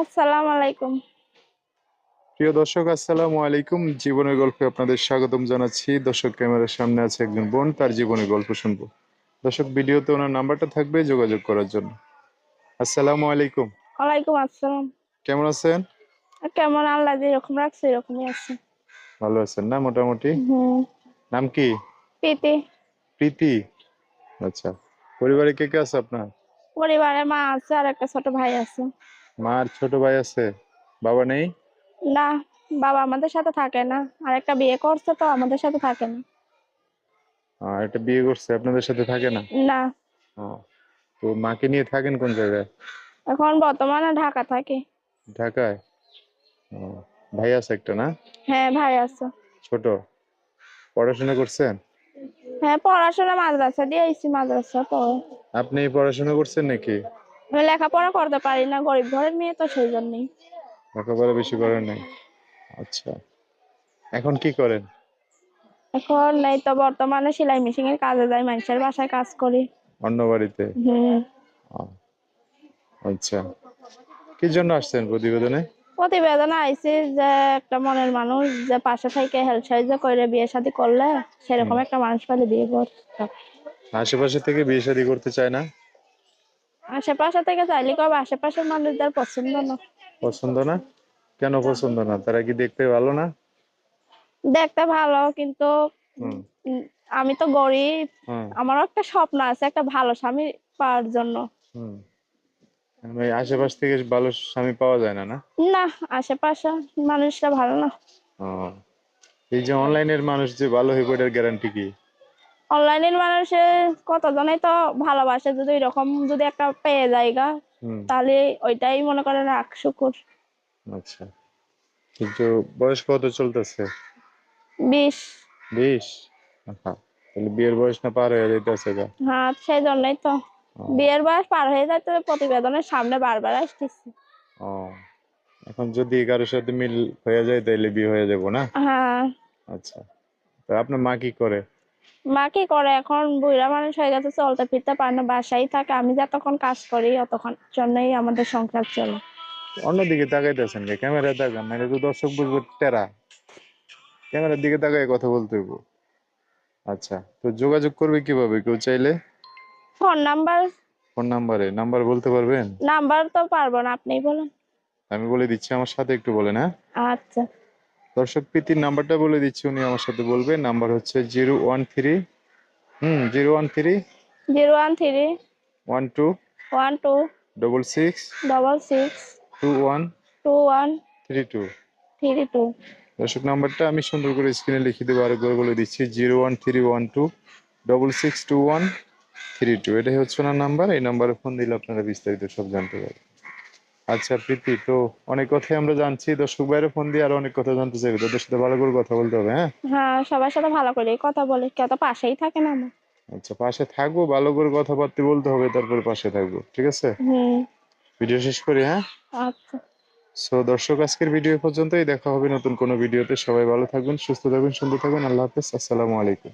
আসসালামু আলাইকুম। প্রিয় দর্শক আসসালামু আলাইকুম। জীবনের গল্পে আপনাদের স্বাগতম জানাচ্ছি। দর্শক ক্যামেরার সামনে আছে একজন বোন তার জীবনের গল্প শুনব। দর্শক ভিডিওতে ওনার নাম্বারটা থাকবে যোগাযোগ করার জন্য। আসসালামু আলাইকুম। ওয়ালাইকুম আসসালাম। কেমন আছেন? কেমন? আল্লাহ যেরকম রাখছে এরকমই আছে। ভালো আছেন না মোটামুটি? নাম কি? পেতে প্রীতি? আচ্ছা। পরিবারে কে কে আছে আপনার? পরিবারে মা আছে আর একটা ছোট ভাই আছে। মা আর ছোট ভাই আছে? বাবা নেই? না বাবা আমাদের সাথে থাকে না। আর একটা বিয়ে করছে তো আমাদের সাথে থাকে না। আহ, একটা বিয়ে করছে আপনাদের সাথে থাকে না? না। তো মাকে নিয়ে থাকেন কোন জায়গায়? এখন বর্তমানে ঢাকা থাকে। ঢাকায়? ভাই আছে একটা না? হ্যাঁ ভাই আছে। ছোট? পড়াশোনা করছেন? হ্যাঁ পড়াশোনা মাদ্রাসা দিয়ে আইছি মাদ্রাসা পড়ে। আপনি পড়াশোনা করছেন নাকি? লেখাপড়া করতে পারি না গরিব ঘরের মেয়ে তো সেই জন্যই লেখাপড়া বেশি করেন নাই। আচ্ছা। এখন কি করেন? এখন এই তো বর্তমানে সেলাই মেশিন এর কাজে যাই মানুষের বাসায় কাজ করি। অন্য বাড়িতে? হুম। আচ্ছা। কি জন্য আসছেন প্রতিবেদনে? প্রতিবেদন আইছে যে একটা মনের মানুষ যে পাশে থেকে হেল্প সাহায্য করে বিয়ে শাদী করলে সেরকম একটা মানুষ পেলে বিয়ে করতে। আশেপাশে থেকে বিয়ে শাদী করতে চায় না? আশেপাশে থেকে চাইলে কবে আশেপাশের মানুষদের পছন্দ না। পছন্দ না? কেন পছন্দ না? তারা কি দেখতে ভালো না? দেখতে ভালো কিন্তু আমি তো গরিব। আমারও একটা স্বপ্ন আছে একটা ভালো স্বামী পাওয়ার জন্য। হুম। আশেপাশ থেকে ভালো স্বামী পাওয়া যায় না না? না আশেপাশে মানুষরা ভালো না। এই যে অনলাইনের মানুষ যে ভালো হয়ে এটার গ্যারান্টি কি? অনলাইনের মানুষে কতজনেই তো ভালোবাসে যদি এরকম যদি একটা পেয়ে জায়গা তাহলে ওইটাই মনে করেন রাখ শুকুর। আচ্ছা। কিন্তু বয়স কত চলতেছে? বিশ। আহা, তাহলে বিয়ের বয়স না পার হয়ে যাইতেছে হ্যাঁ সেই জন্যই তো বিয়ের বয়স পার হয়ে যায় তো প্রতিবেদনের সামনে বারবার আসতেছি। ও এখন যদি কারোর সাথে মিল হয়ে যায় তাহলে বিয়ে হয়ে যাব না? হ্যাঁ। আচ্ছা। তো আপনার মা কি করে? মা কি করে? এখন বুড়া মানুষ হয়ে গেছে চলতে ফিরতে পারে না বাসায় থাকে। আমি যতক্ষণ কাজ করি ততক্ষণ জন্যই আমাদের সংসার চলে। অন্যদিকে তাকাইতেছেন কে? ক্যামেরা তাকান নাহলে তো দর্শক বুঝবে টেরা। ক্যামেরার দিকে তাকাই কথা বলতে হইব। আচ্ছা তো যোগাযোগ করবে কীভাবে? কেউ চাইলে? Phone number? ফোন নাম্বারে? নাম্বার বলতে পারবেন? নাম্বার তো পারব না আপনিই বলেন। আমি বলে দিচ্ছি আমার সাথে একটু বলেন হ্যাঁ? আচ্ছা। দর্শক প্রীতির নাম্বারটা বলে দিচ্ছি উনি আমার সাথে বলবে। নাম্বার হচ্ছে zero one three hmm zero one three zero one three one two one two double six double six two one two one three two. Three two. দর্শক নাম্বারটা আমি সুন্দর করে স্ক্রিনে লিখে দেবো আরেকবার বলে দিচ্ছি zero one three one two double six two one three two. এটাই হচ্ছে ওনার নাম্বার এই নাম্বারে ফোন দিলে আপনারা বিস্তারিত সব জানতে পারবেন। আচ্ছা প্রীতি তো অনেক কথাই আমরা জানছি। দর্শক বাইরে ফোন দিয়ে আরও অনেক কথা জানতে চাইবে। তাদের সাথে ভালো করে কথা বলতে হবে হ্যাঁ? হ্যাঁ সবার সাথে ভালো করে কথা বলে কেউ তো পাশেই থাকে না আমার। আচ্ছা পাশে থাকব ভালো করে কথাবার্তা বলতে হবে তারপরে পাশে থাকব ঠিক আছে? ভিডিও শেষ করি হ্যাঁ? আচ্ছা। সো দর্শক আজকের ভিডিও পর্যন্তই দেখা হবে নতুন কোনো ভিডিওতে। সবাই ভালো থাকবেন সুস্থ থাকবেন সুন্দর থাকবেন আল্লাহ হাফেজ আসসালামু আলাইকুম।